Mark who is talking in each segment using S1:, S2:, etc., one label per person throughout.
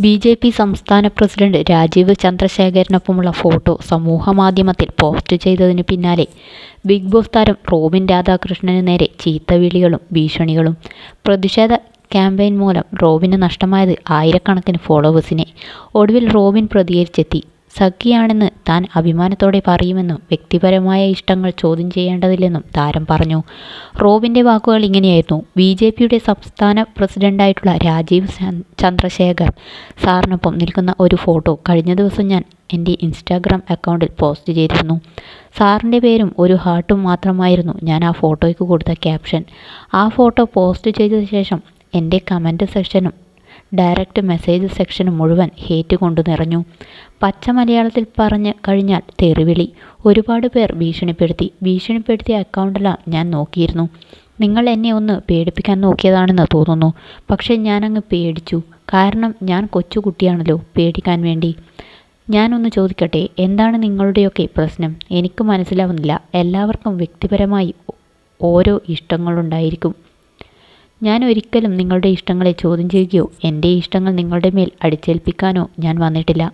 S1: B J P സംസ്ഥാന president Rajeev ചന്ദ്രശേഖരനൊപ്പമുള്ള photo സമൂഹമാധ്യമത്തിൽ പോസ്റ്റ് ചെയ്തതിന് പിന്നാലെ ബിഗ് ബോസ് താരം റോബിൻ രാധാകൃഷ്ണന് നേരെ ചീത്തവിളികളും ഭീഷണികളും. പ്രതിഷേധ ക്യാമ്പയിൻ മൂലം റോബിന് നഷ്ടമായത് ആയിരക്കണക്കിന് ഫോളോവേഴ്സിനെ. ഒടുവിൽ റോബിൻ പ്രതികരിച്ചെത്തി. സഖിയാണെന്ന് താൻ അഭിമാനത്തോടെ പറയുമെന്നും വ്യക്തിപരമായ ഇഷ്ടങ്ങൾ ചോദ്യം ചെയ്യേണ്ടതില്ലെന്നും താരം പറഞ്ഞു. റോബിന്റെ വാക്കുകൾ ഇങ്ങനെയായിരുന്നു. ബി ജെ പിയുടെ സംസ്ഥാന പ്രസിഡന്റായിട്ടുള്ള രാജീവ് ചന്ദ്രശേഖർ സാറിനൊപ്പം നിൽക്കുന്ന ഒരു ഫോട്ടോ കഴിഞ്ഞ ദിവസം ഞാൻ എന്റെ ഇൻസ്റ്റാഗ്രാം അക്കൗണ്ടിൽ പോസ്റ്റ് ചെയ്തിരുന്നു. സാറിന്റെ പേരും ഒരു ഹാർട്ടും മാത്രമായിരുന്നു ഞാൻ ആ ഫോട്ടോയ്ക്ക് കൊടുത്ത ക്യാപ്ഷൻ. ആ ഫോട്ടോ പോസ്റ്റ് ചെയ്ത ശേഷം എന്റെ കമന്റ് സെക്ഷനും ഡയറക്റ്റ് മെസ്സേജ് സെക്ഷൻ മുഴുവൻ ഹേറ്റ് കൊണ്ടു നിറഞ്ഞു. പച്ച മലയാളത്തിൽ പറഞ്ഞ് കഴിഞ്ഞാൽ തെറിവിളി. ഒരുപാട് പേർ ഭീഷണിപ്പെടുത്തി. ഭീഷണിപ്പെടുത്തിയ അക്കൗണ്ടെല്ലാം ഞാൻ നോക്കിയിരുന്നു. നിങ്ങൾ എന്നെ ഒന്ന് പേടിപ്പിക്കാൻ നോക്കിയതാണെന്ന് തോന്നുന്നു. പക്ഷേ ഞാനങ്ങ് പേടിച്ചു. കാരണം ഞാൻ കൊച്ചുകുട്ടിയാണല്ലോ പേടിക്കാൻ വേണ്ടി. ഞാനൊന്ന് ചോദിക്കട്ടെ എന്താണ് നിങ്ങളുടെയൊക്കെ പ്രശ്നം? എനിക്ക് മനസ്സിലാവുന്നില്ല. എല്ലാവർക്കും വ്യക്തിപരമായി ഓരോ ഇഷ്ടങ്ങളുണ്ടായിരിക്കും. ഞാൻ ഒരിക്കലും നിങ്ങളുടെ ഇഷ്ടങ്ങളെ ചോദ്യം ചെയ്യുകയോ എന്റെ ഇഷ്ടങ്ങൾ നിങ്ങളുടെ മേൽ അടിച്ചേൽപ്പിക്കാനോ ഞാൻ വന്നിട്ടില്ല.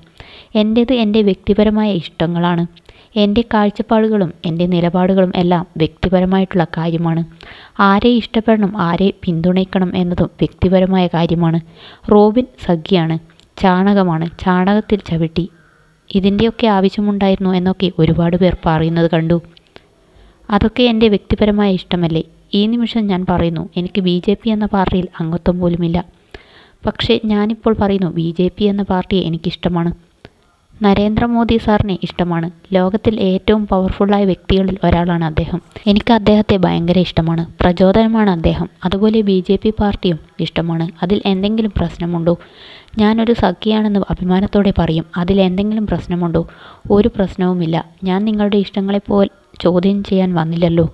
S1: എന്റേത് എന്റെ വ്യക്തിപരമായ ഇഷ്ടങ്ങളാണ്. എന്റെ കാഴ്ചപ്പാടുകളും എന്റെ നിലപാടുകളും എല്ലാം വ്യക്തിപരമായിട്ടുള്ള കാര്യമാണ്. ആരെ ഇഷ്ടപ്പെടണം ആരെ പിന്തുണയ്ക്കണം എന്നതും വ്യക്തിപരമായ കാര്യമാണ്. റോബിൻ സഖ്യാണ്. ചാണകമാണ്. ചാണകത്തിൽ ചവിട്ടി. ഇതിന്റെയൊക്കെ ആവശ്യമുണ്ടായിരുന്നു എന്നൊക്കെ ഒരുപാട് പേർ പറയുന്നത് കണ്ടു. അതൊക്കെ എന്റെ വ്യക്തിപരമായ ഇഷ്ടമല്ലേ? ഈ നിമിഷം ഞാൻ പറയുന്നു എനിക്ക് ബി ജെ പി എന്ന പാർട്ടിയിൽ അംഗത്വം പോലുമില്ല. പക്ഷേ ഞാനിപ്പോൾ പറയുന്നു ബി ജെ പി എന്ന പാർട്ടിയെ എനിക്കിഷ്ടമാണ്. നരേന്ദ്രമോദി സാറിനെ ഇഷ്ടമാണ്. ലോകത്തിൽ ഏറ്റവും പവർഫുള്ളായ വ്യക്തികളിൽ ഒരാളാണ് അദ്ദേഹം. എനിക്ക് അദ്ദേഹത്തെ ഭയങ്കര ഇഷ്ടമാണ്. പ്രചോദനമാണ് അദ്ദേഹം. അതുപോലെ ബി ജെ പി പാർട്ടിയും ഇഷ്ടമാണ്. അതിൽ എന്തെങ്കിലും പ്രശ്നമുണ്ടോ? ഞാനൊരു സഖിയാണെന്ന് അഭിമാനത്തോടെ പറയും. അതിൽ എന്തെങ്കിലും പ്രശ്നമുണ്ടോ? ഒരു പ്രശ്നവുമില്ല. ഞാൻ നിങ്ങളുടെ ഇഷ്ടങ്ങളെപ്പോൾ ചോദ്യം ചെയ്യാൻ വന്നില്ലല്ലോ.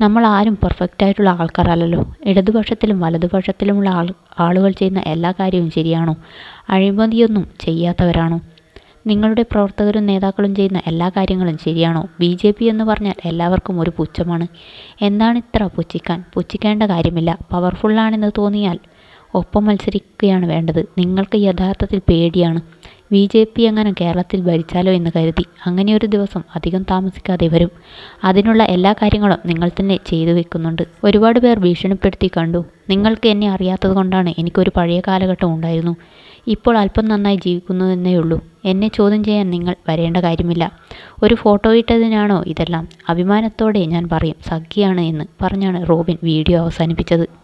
S1: നമ്മൾ ആരും പെർഫെക്റ്റ് ആയിട്ടുള്ള ആൾക്കാരല്ലല്ലോ. ഇടതുപക്ഷത്തിലും വലതുപക്ഷത്തിലുമുള്ള ആൾ ആളുകൾ ചെയ്യുന്ന എല്ലാ കാര്യവും ശരിയാണോ? അഴിമതിയൊന്നും ചെയ്യാത്തവരാണോ? നിങ്ങളുടെ പ്രവർത്തകരും നേതാക്കളും ചെയ്യുന്ന എല്ലാ കാര്യങ്ങളും ശരിയാണോ? ബി ജെ പി എന്ന് പറഞ്ഞാൽ എല്ലാവർക്കും ഒരു പുച്ഛമാണ്. എന്താണ് ഇത്ര പുച്ഛിക്കാൻ? പുച്ഛിക്കേണ്ട കാര്യമില്ല. പവർഫുള്ളാണെന്ന് തോന്നിയാൽ ഒപ്പം മത്സരിക്കുകയാണ് വേണ്ടത്. നിങ്ങൾക്ക് യഥാർത്ഥത്തിൽ പേടിയാണ്. ബി ജെ പി എങ്ങനെ കേരളത്തിൽ ഭരിച്ചാലോ എന്ന് കരുതി അങ്ങനെയൊരു ദിവസം അധികം താമസിക്കാതെ വരും. അതിനുള്ള എല്ലാ കാര്യങ്ങളും നിങ്ങൾ തന്നെ ചെയ്തു വെക്കുന്നുണ്ട്. ഒരുപാട് പേർ ഭീഷണിപ്പെടുത്തി കണ്ടു. നിങ്ങൾക്ക് എന്നെ അറിയാത്തത് കൊണ്ടാണ് എനിക്കൊരു പഴയ കാലഘട്ടം ഉണ്ടായിരുന്നു. ഇപ്പോൾ അല്പം നന്നായി ജീവിക്കുന്നു എന്നേ ഉള്ളൂ. എന്നെ ചോദ്യം ചെയ്യാൻ നിങ്ങൾ വരേണ്ട കാര്യമില്ല. ഒരു ഫോട്ടോ ഇട്ടതിനാണോ ഇതെല്ലാം? അഭിമാനത്തോടെ ഞാൻ പറയും സഖിയാണ് എന്ന് പറഞ്ഞാണ് റോബിൻ വീഡിയോ അവസാനിപ്പിച്ചത്.